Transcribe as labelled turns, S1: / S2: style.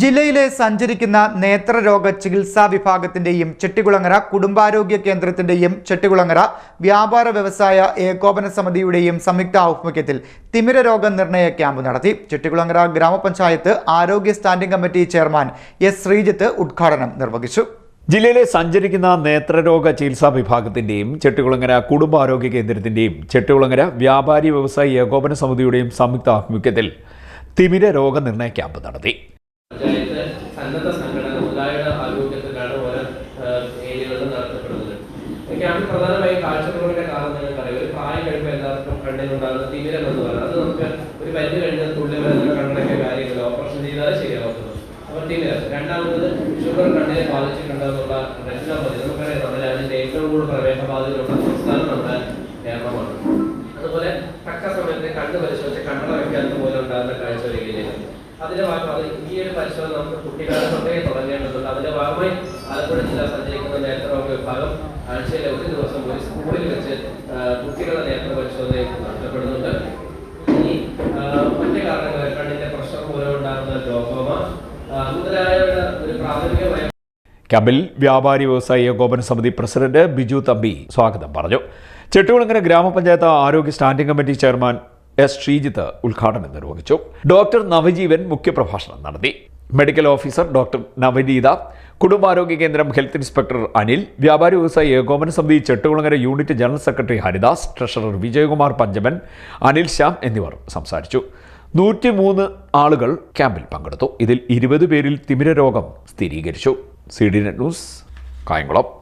S1: ജില്ലയിലെ സഞ്ചരിക്കുന്ന നേത്രരോഗ ചികിത്സാ വിഭാഗത്തിന്റെയും ചെട്ടികുളങ്ങര കുടുംബാരോഗ്യ കേന്ദ്രത്തിന്റെയും ചെട്ടികുളങ്ങര വ്യാപാര വ്യവസായ ഏകോപന സമിതിയുടെയും സംയുക്ത ആഭിമുഖ്യത്തിൽ തിമിര രോഗ നിർണയ ക്യാമ്പ് നടത്തി. ചെട്ടികുളങ്ങര ഗ്രാമപഞ്ചായത്ത് ആരോഗ്യ standing committee chairman S Sreejith ഉദ്ഘാടനം നിർവഹിച്ചു.
S2: ജില്ലയിലെ സഞ്ചരിക്കുന്ന നേത്രരോഗ ചികിത്സാ വിഭാഗത്തിന്റെയും ചെട്ടികുളങ്ങര കുടുംബാരോഗ്യ കേന്ദ്രത്തിന്റെയും ചെട്ടികുളങ്ങര വ്യാപാരി വ്യവസായി ഏകോപന സമിതിയുടെയും സംയുക്ത ആഭിമുഖ്യത്തിൽ തിമിര രോഗ നിർണയ ക്യാമ്പ് നടത്തി.
S3: സന്നദ്ധ സംഘടന മുതലായവരുടെ ആഭിമുഖ്യത്തിലാണ് ഓരോ ഏരിയകളിൽ നടത്തപ്പെടുന്നത്. ക്യാമ്പ് പ്രധാനമായും കാഴ്ചക്കുറവിന്റെ കാരണം നിങ്ങൾക്കറിയാം ഒരു പ്രായം കഴിയുമ്പോൾ എല്ലാവർക്കും കണ്ണിലുണ്ടാകുന്ന തിമിരം എന്ന് പറയുന്നത് അത് നമുക്ക് ഒരു പരിധി കഴിഞ്ഞ തുള്ളി വരുന്ന കണ്ണൊക്കെ കാര്യങ്ങൾ ഓപ്പറേഷൻ ചെയ്താൽ ശരിയാവുന്നത് അപ്പോൾ തിമിരം. രണ്ടാമത് ഷുഗർ കണ്ണിനെ ബാധിച്ചിട്ടുണ്ടെന്നുള്ള റെറ്റിനോപ്പതി നമുക്കറിയാം നമ്മുടെ രാജ്യത്തെ ഏറ്റവും കൂടുതൽ പ്രമേഹ ബാധിതരുള്ള സംസ്ഥാനം നമ്മുടെ കേരളമാണ്. കണ്ണ് പരിശോധിച്ച് കണ്ണട വയ്ക്കാത്ത പോലെ ഉണ്ടാകുന്ന കാഴ്ച വരികയില്ല. അതിന്റെ ഭാഗമായി ഈ ഒരു പരിശോധന നമുക്ക് കുട്ടികളെ തൊട്ടേ തുടങ്ങേണ്ടതുണ്ട്. അതിന്റെ ഭാഗമായി ആലപ്പുഴ ജില്ല സഞ്ചരിക്കുന്ന നേത്രരോഗ വിഭാഗം ആഴ്ചയിലെ ഒരു ദിവസം ഒരു സ്കൂളിൽ വെച്ച് കുട്ടികളുടെ നേത്ര പരിശോധന നടത്തപ്പെടുന്നുണ്ട്. ഇനി മറ്റു കാരണങ്ങൾ കണ്ണിന്റെ പ്രശ്നം മൂലം ഉണ്ടാകുന്ന ലോകോമ മുതലായ ഒരു പ്രാഥമികമായ
S2: ക്യാമ്പിൽ വ്യാപാരി വ്യവസായി ഏകോപന സമിതി പ്രസിഡന്റ് ബിജു തമ്പി സ്വാഗതം പറഞ്ഞു. ചെട്ടുകുളങ്ങര ഗ്രാമപഞ്ചായത്ത് ആരോഗ്യ standing committee chairman S. Sreejith ഉദ്ഘാടനം നിർവഹിച്ചു. ഡോക്ടർ നവജീവൻ മുഖ്യപ്രഭാഷണം നടത്തി. മെഡിക്കൽ ഓഫീസർ ഡോക്ടർ നവനീത കുടുംബാരോഗ്യ കേന്ദ്രം ഹെൽത്ത് ഇൻസ്പെക്ടർ അനിൽ വ്യാപാരി വ്യവസായി ഏകോപന സമിതി Chettikulangara unit general secretary Haridas treasurer Vijayakumar Panchaman Anil Shyam എന്നിവർ സംസാരിച്ചു. നൂറ്റിമൂന്ന് ആളുകൾ ക്യാമ്പിൽ പങ്കെടുത്തു. ഇതിൽ ഇരുപത് പേരിൽ തിമിര രോഗം സ്ഥിരീകരിച്ചു. C D net news Kayamkulam.